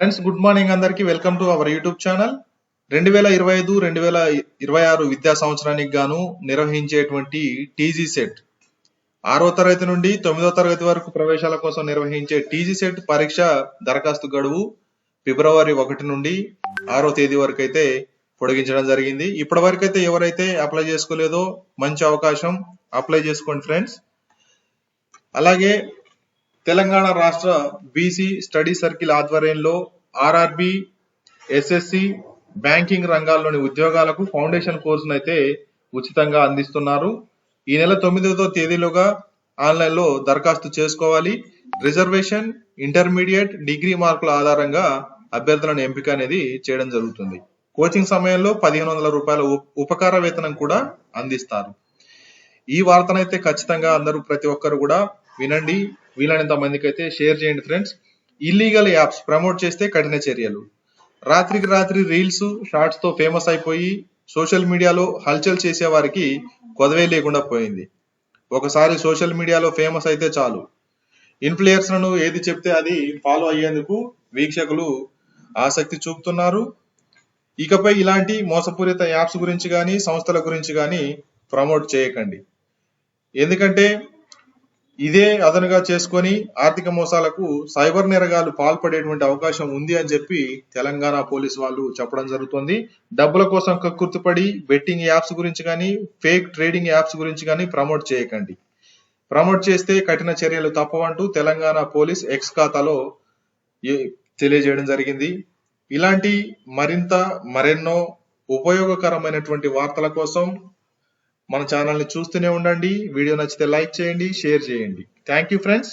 Friends good morning అందరికి. Welcome to our YouTube channel రెండు వేల ఇరవై ఐదు రెండు వేల ఇరవై ఆరు విద్యా సంవత్సరానికి గాను నిర్వహించేటువంటి టీజీ సెట్ ఆరో తరగతి నుండి తొమ్మిదో తరగతి వరకు ప్రవేశాల కోసం నిర్వహించే టీజీ సెట్ పరీక్ష దరఖాస్తు గడువు ఫిబ్రవరి ఒకటి నుండి ఆరో తేదీ వరకు అయితే పొడిగించడం జరిగింది. ఇప్పటి వరకు అయితే ఎవరైతే అప్లై చేసుకోలేదో మంచి అవకాశం అప్లై చేసుకోండి ఫ్రెండ్స్ అలాగే తెలంగాణ రాష్ట్ర బీసీ స్టడీ సర్కిల్ ఆధ్వర్యంలో ఆర్ఆర్బి ఎస్ఎస్సి బ్యాంకింగ్ రంగాల్లోని ఉద్యోగాలకు ఫౌండేషన్ కోర్సును అయితే ఉచితంగా అందిస్తున్నారు. ఈ నెల తొమ్మిదవ తేదీలోగా ఆన్లైన్లో దరఖాస్తు చేసుకోవాలి. రిజర్వేషన్ ఇంటర్మీడియట్ డిగ్రీ మార్కుల ఆధారంగా అభ్యర్థులను ఎంపిక అనేది చేయడం జరుగుతుంది. కోచింగ్ సమయంలో పదిహేను వందల రూపాయల ఉపకార వేతనం కూడా అందిస్తారు. ఈ వార్తనైతే ఖచ్చితంగా అందరూ ప్రతి ఒక్కరు కూడా వినండి. వీలైనంత మందికి అయితే షేర్ చేయండి ఫ్రెండ్స్. ఇల్లీగల్ యాప్స్ ప్రమోట్ చేస్తే కఠిన చర్యలు. రాత్రికి రాత్రి రీల్స్ షార్ట్స్తో ఫేమస్ అయిపోయి సోషల్ మీడియాలో హల్చల్ చేసే వారికి కొదవే లేకుండా పోయింది. ఒకసారి సోషల్ మీడియాలో ఫేమస్ అయితే చాలు. ఇన్ఫ్లుయర్స్లను ఏది చెప్తే అది ఫాలో అయ్యేందుకు వీక్షకులు ఆసక్తి చూపుతున్నారు. ఇకపై ఇలాంటి మోసపూరిత యాప్స్ గురించి కానీ సంస్థల గురించి కానీ ప్రమోట్ చేయకండి. ఎందుకంటే ఇదే అదనుగా చేసుకొని ఆర్థిక మోసాలకు సైబర్ నేరగాలు పాల్పడేటువంటి అవకాశం ఉంది అని చెప్పి తెలంగాణ పోలీసు వాళ్ళు చెప్పడం జరుగుతుంది. డబ్బుల కోసం కక్కుర్తిపడి బెట్టింగ్ యాప్స్ గురించి కానీ ఫేక్ ట్రేడింగ్ యాప్స్ గురించి కానీ ప్రమోట్ చేయకండి. ప్రమోట్ చేస్తే కఠిన చర్యలు తప్పవంటూ తెలంగాణ పోలీస్ ఎక్స్ ఖాతాలో తెలియజేయడం జరిగింది. ఇలాంటి మరింత మరెన్నో ఉపయోగకరమైనటువంటి వార్తల కోసం మన ఛానల్ని చూస్తూనే ఉండండి. వీడియో నచ్చితే లైక్ చేయండి షేర్ చేయండి. Thank you friends